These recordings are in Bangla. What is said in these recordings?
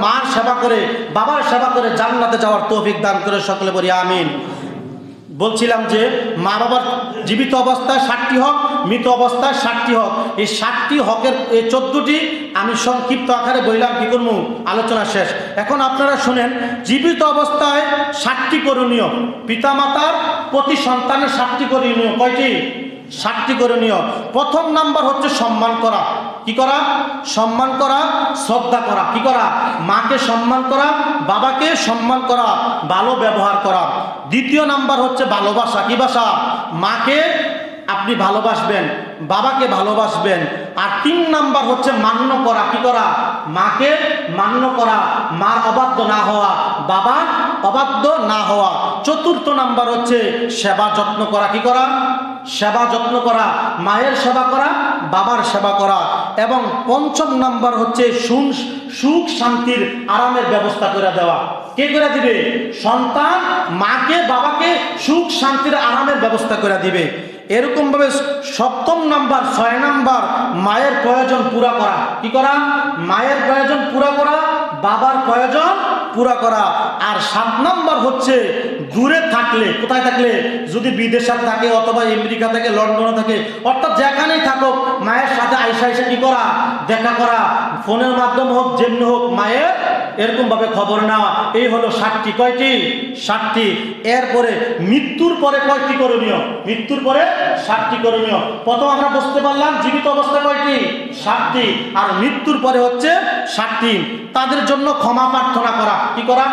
মার সেবা করে, বাবার সেবা করে জান্নাতে যাওয়ার তৌফিক দান করে সকলে বলি, আমিন। বলছিলাম যে, মা বাবার জীবিত অবস্থায় ষাটটি হক, মৃত অবস্থায় ষাটটি হক। এই ষাটটি হকের, এই চোদ্দটি আমি সংক্ষিপ্ত আকারে বললাম, কি করব? আলোচনা শেষ। এখন আপনারা শুনেন, জীবিত অবস্থায় ষাটটি করণীয়। পিতামাতার প্রতি সন্তানের ষাটটি করণীয়। কয়টি? ষাটটি করণীয়। প্রথম নাম্বার হচ্ছে সম্মান করা। কি করা? সম্মান করা, শ্রদ্ধা করা। কি করা? মাকে সম্মান করা, বাবাকে সম্মান করা, ভালো ব্যবহার করা। দ্বিতীয় নাম্বার হচ্ছে ভালোবাসা। কি বাসা মাকে আপনি ভালোবাসবেন, বাবাকে ভালোবাসবেন। আর তিন নাম্বার হচ্ছে মান্য করা। কি করা? মাকে মান্য করা। মার অবাধ্য না হওয়া, বাবা অবাধ্য না হওয়া। চতুর্থ নাম্বার হচ্ছে সেবা যত্ন করা। কি করা? সেবা যত্ন করা। মায়ের সেবা করা, বাবার সেবা করা। এবং পঞ্চম নাম্বার হচ্ছে সুখ শান্তির আরামের ব্যবস্থা করে দেওয়া। কে করে দিবে? সন্তান, মাকে, বাবাকে সুখ শান্তির আরামের ব্যবস্থা করে দিবে। এরকমভাবে সপ্তম নাম্বার, ছয় নাম্বার মায়ের প্রয়োজন পুরা করা। কি করা? মায়ের প্রয়োজন পুরা করা, বাবার পুরা করা। আর সাত নম্বর হচ্ছে দূরে থাকলে, কোথায় থাকলে? যদি বিদেশে থাকে অথবা আমেরিকা থেকে, লন্ডনে থাকে, অর্থাৎ যেখানেই থাকুক, মায়ের সাথে আইসা আইসা কি করা? দেখা করা। ফোনের মাধ্যমে হোক, যেমনি হোক, মায়ের এরকম ভাবে খবর নেওয়া এই হলো ষাটটি কয়টি? ষাটটি এরপরে মৃত্যুর পরে কয়টি করণীয়? মৃত্যুর পরে ষাটটি করণীয়। প্রথম আমরা বুঝতে পারলাম জীবিত অবস্থা কয়টি? ষাটটি আর মৃত্যুর পরে হচ্ছে ষাটটি তাদের জন্য ক্ষমা প্রার্থনা করা। কি করা?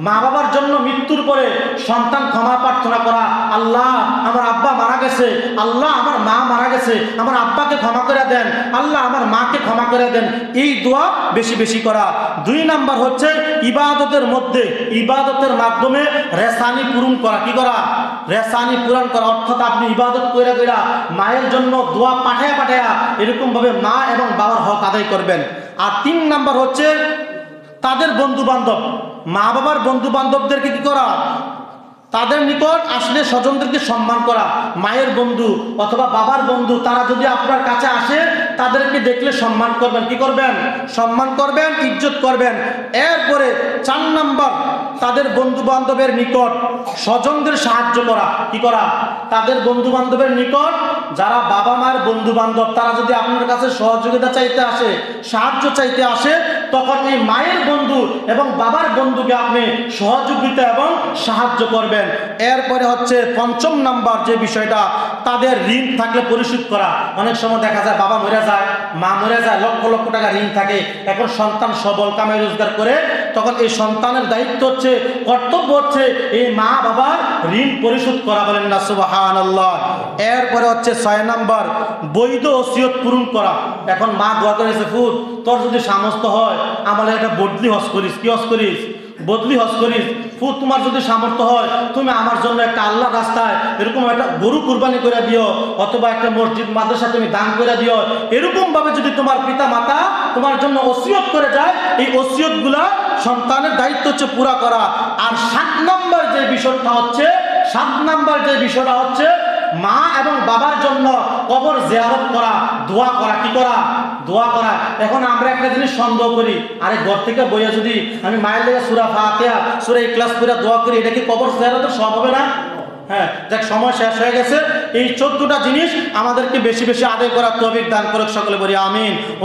মা বাবার জন্য মৃত্যুর পরে সন্তান ক্ষমা প্রার্থনা করা, আল্লাহ আমার আব্বা মারা গেছে, আল্লাহ আমার মা মারা গেছে, আমার আব্বাকে ক্ষমা করে দেন, আল্লাহ আমার মাকে ক্ষমা করে দেন, এই দোয়া বেশি বেশি করা। দুই নাম্বার হচ্ছে ইবাদতের মধ্যে, ইবাদতের মাধ্যমে রেসানি পূরণ করা। কি করা? রেসানি পূরণ করা। অর্থাৎ আপনি ইবাদত করে কইরা মায়ের জন্য দোয়া পাঠায়া পাঠায়া এরকম ভাবে মা এবং বাবার হক আদায় করবেন। আর তিন নাম্বার হচ্ছে তাদের বন্ধু বান্ধব মা বাবার বন্ধু বান্ধবদেরকে কি করা? তাদের নিকট আসলে স্বজনদেরকে সম্মান করা। মায়ের বন্ধু অথবা বাবার বন্ধু, তারা যদি আপনার কাছে আসে, তাদেরকে দেখলে সম্মান করবেন। কি করবেন? সম্মান করবেন, ইজ্জত করবেন। এরপরে চার নাম্বার, তাদের বন্ধু বান্ধবের নিকট স্বজনদের সাহায্য করা। কি করা? তাদের বন্ধু বান্ধবের নিকট যারা বাবা মায়ের বন্ধু বান্ধব তারা যদি আপনার কাছে সহযোগিতা চাইতে আসে, সাহায্য চাইতে আসে তখন এই মায়ের বন্ধু এবং বাবার বন্ধুকে আপনি সহযোগিতা এবং সাহায্য করবেন। এরপরে হচ্ছে পঞ্চম নাম্বার যে বিষয়টা, তাদের ঋণ থাকলে পরিশোধ করা। অনেক সময় দেখা যায় বাবা মরে যায়, মা মরে যায়, লক্ষ লক্ষ টাকা ঋণ থাকে। এখন সন্তান সবল কামে রোজগার করে তখন এই সন্তানের দায়িত্ব হচ্ছে, কর্তব্য হচ্ছে এই মা বাবার ঋণ পরিশোধ করা বলেন না সুবাহান আল্লাহ এরপরে হচ্ছে ছয় নাম্বার, বৈধ ওসিয়ত পূরণ করা। এখন মা দোয়া করেছে ফুট তোর যদি সামর্থ্য হয়, আমার একটা বদলি হস করিস। কি হস করিস? বদলি হস করিস। ফু তোমার যদি সামর্থ্য হয়, তুমি আমার জন্য একটা আল্লাহ রাস্তায় এরকম একটা গরু কুরবানি করে দিও, অথবা একটা মসজিদ, মাদ্রাসা তুমি দান করে দিও। এরকমভাবে যদি তোমার পিতা মাতা তোমার জন্য ওসিয়ত করে যায়, এই ওসিয়তগুলা সন্তানের দায়িত্ব হচ্ছে পুরা করা। আর সাত নম্বর যে বিষয়টা হচ্ছে, সাত নম্বর যে বিষয়টা হচ্ছে, মা এবং বাবার জন্য কবর জিয়ারত করা, দোয়া করা, কি করা? দোয়া করা। এখন আমরা একটা জিনিস সন্দেহ করি, আরে ঘর থেকে বইয়া যদি আমি মায়ের লেগে সুরা ফাতেয়া সুরা ক্লাস করে দোয়া করি, এটা কি কবর জিয়ারতের সব হবে না? হ্যাঁ দেখ সময় শেষ হয়ে গেছে। এই চোদ্দটা জিনিস আমাদেরকে বেশি বেশি আদায় করার তবিক দান করুক সকলে বলি, আমিন। ও